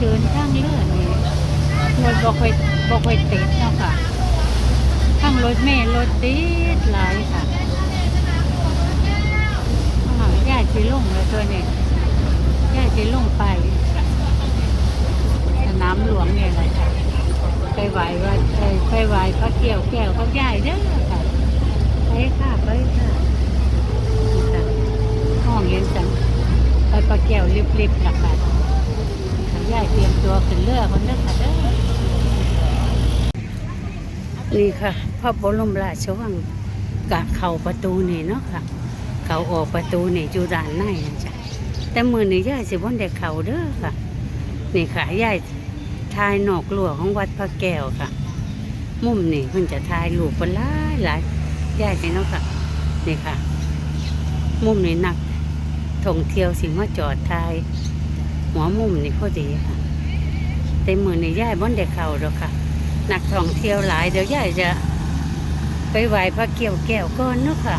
เดินทางเลื่อนนี่รถบ่ค่อยบ่ค่อติดเนาะค่ะทั้งรถแม่รถติดหลายค่ะญาติจีลงเลยวตัวนี้ญาติจีลงไปสนามหลวงเนี่ยแหละค่ะไปไหวว่าไปไหวพระเกี่ยวแก้วพระใหญ่เด้อค่ะไปค่ะไปค่ะห้องเย็นจังไปพระแก้วลิบๆหลักๆ ตัวขึ้นเรือคนเด้อค่ะเด้อนี่ค่ะพระบรมราชวังกะเข้าประตูนี่เนาะค่ะ เขาออกประตูนี่อยู่ด้านในนะจ๊ะแต่มือนี่ยายสิบ่ได้เข้าเด้อค่ะ นี่ค่ะยายทายนอกรั้วของวัดพระแก้วค่ะ มุมนี่เพิ่นจะทายรูปเพิ่นหลายหลายยายสิเนาะค่ะ นี่ค่ะ มุมนี่นักท่องเที่ยวสิมาจอดทายหัวมุมนี่พอดีค่ะ แต่มือนี่ยายบ่ได้เข้าดอกค่ะ นักท่องเที่ยวหลายเดี๋ยวย่ายจะไปไหว้พระเกี่ยวแก้วก่อนเนาะค่ะ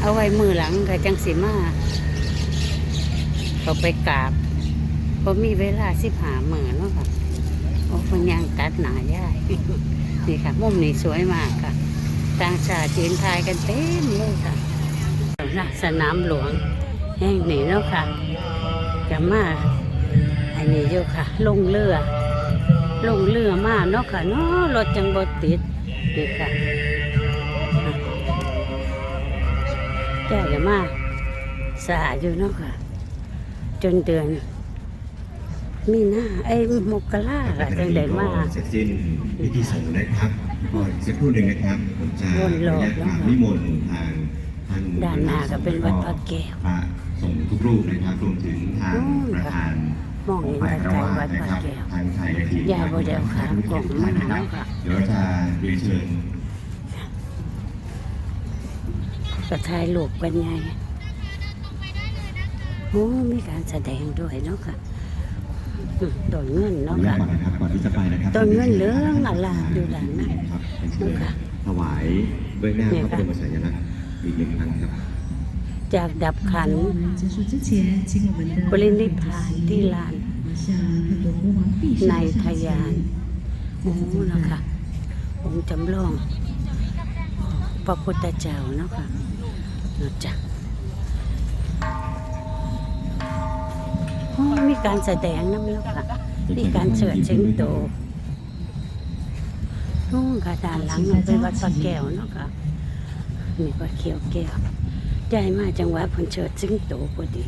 เอาไว้มือหลังก็จังสิมาเขาไปกราบเพราะมีเวลาสิบหามือเนาะค่ะ โอ้คนยังตัดหนาย่ายนี่ค่ะ มุมนี้สวยมากค่ะ ต่างชาติยืนทายกันเต็มเลยค่ะสนามหลวงแห่งนี้เนาะค่ะจะมาอันนี้อยู่ค่ะ ลงเรือ ลงเรือมาเนาะค่ะเนาะรถจังบดติดนี่ค่ะแก่จะมาสาอยู่เนาะค่ะ จนเดือน มีหน้าไอ้มกราค่ะจังได้มาเสร็จสิ้นพิธีสงฆ์นะครับก็อีกสักครู่หนึ่งนะครับผมจะวนรอบขออนุญาตกราบนิมนต์ทางท่านด้านหน้าก็เป็นวัดพระแก้วพระสงฆ์ทุกรูปนะครับรวมถึงทางอืมประธาน มองเห็นฝ่ายแต่ไกลวาวัดนะพระแก้วางไทยและทีมยายบ่ได้เอาขากล่องมานะครับค่ะเดี๋ยวจะเรียนเชิญก็ถ่ายรูปกันไงโอ้มีการแสดงด้วยเนาะค่ะต้นเงินเนาะค่ะตก่อนนะครับก่อนที่จะไปนะครับต้นเงินเหลืองอลามอยู่ด้านในครับเป็นเชิญค่ะถวายเบื้องหน้าพระบรมสัญลักษณ์อีกหนึ่งครั้งครับ จากดับขันปรินิพานที่ลานในทยานโอ้นะค่ะองค์จำลอง พระพุทธเจ้าเนาะค่ะเนาะจ้ะมีการแสดงน้ำแล้วค่ะ มีการเฉิดเชิงโตนู่นค่ะดานหลังเป็นวัดพะแก้วเนาะค่ะมีวัดเขียวแก้ว ใหญ่มากจังหวะผลเฉิดชิงโตพอดี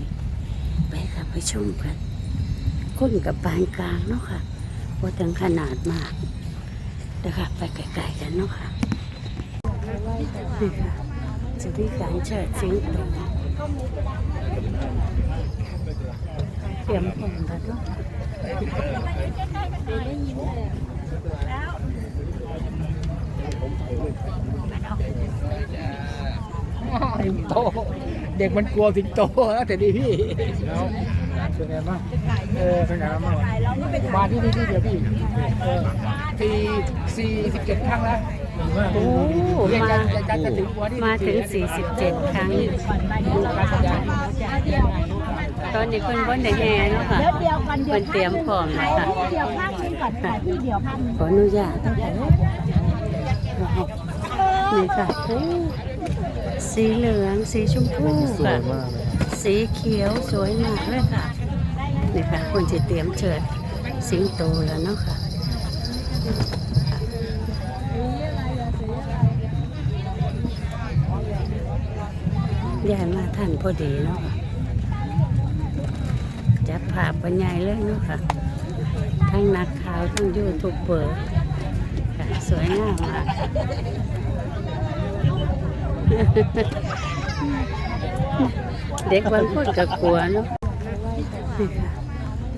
ไปค่ะไปชมกันคนกับปานกลางเนาะค่ะพอถึงขนาดมากเดี๋ยวค่ะไปไกลๆกันเนาะค่ะนี่ค่ะจะมีการเชิดสิงโตเตรียมพร้อมแล้วเนาะ สิงโต เด็กมันกลัวสิงโตนะแต่ดีพี่แล้วเป็นไงบ้างเออเป็นไงบ้างมาที่นี่ที่เดียวพี่เออปีสี่สิบเจ็ดครั้งแล้วโอ้เรียกมากันกันจะถึงวันที่มาถึง 47 ครั้งการแสดงตอนนี้เพิ่นบ่ได้แห่เนาะค่ะเดี๋ยวเดียวกันเดี๋เพิ่ยวนเตรียมพร้อมถ่านะยคะที่เดียวภาพนี้ก่อนถ่ายที่เดียวภาพนี้ขออนุญาตนี่ค่ะโอ้ สีเหลือง สีชมพูค่ะสีเขียวสวยมากเลยค่ะ นี่ค่ะคนจะเตรียมเชิดสิงโตแล้วเนาะค่ะยายมาท่านพอดีเนาะค่ะจับภาพบรรยายเลยเนาะค่ะ ทั้งนักข่าวทั้งยูทูบเบอร์ค่ะสวยงามมาก เด็กบางคนก็กลัวเนาะนี่ค่ะ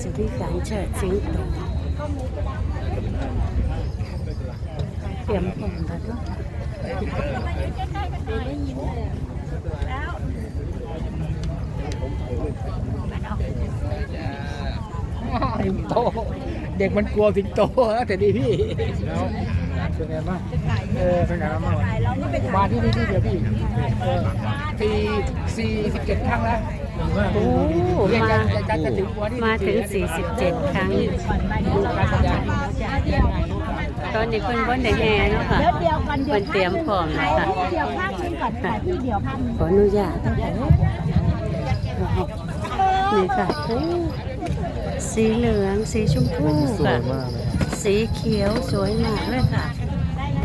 จะมีการเชิดสิงโตเตรียมพร้อมแล้วเนาะสิงโต เด็กมันกลัวสิงโตนะแต่ดีพี่ เป็นไงบ้างเออเป็นไงบ้างมาที่นี่ที่เดียวพี่เออปีสี่สิบเจ็ดครั้งแล้วโอ้เรียกมากันกันจะถึงวันที่มาถึง 47 ครั้งการแสดงตอนนี้เพิ่นบ่ได้แห่เนาะค่ะเดี๋ยวเดียวกันเดี๋ยวเพิ่นเตรียมพร้อมถ่านะยคะที่เดียวภาพนี้ก่อนถ่ายที่เดียวภาพนี้ขออนุญาตนี่ค่ะโอ้สีเหลือง สีชมพูค่ะ สีเขียวสวยมากเลยค่ะ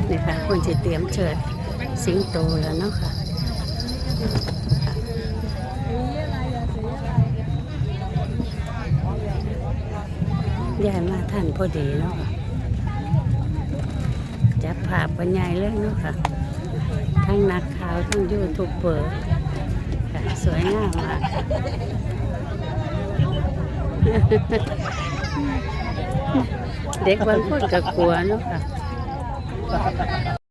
นี่ค่ะคนจะเตรียมเชิดสิงโตแล้วเนาะค่ะยายมาท่านพอดีเนาะค่ะจับภาพบรรยายเลยเนาะค่ะ ทั้งนักข่าวทั้งยูทูบเบอร์ค่ะสวยงามมาก เด็กบางคนก็กลัวเนาะค่ะ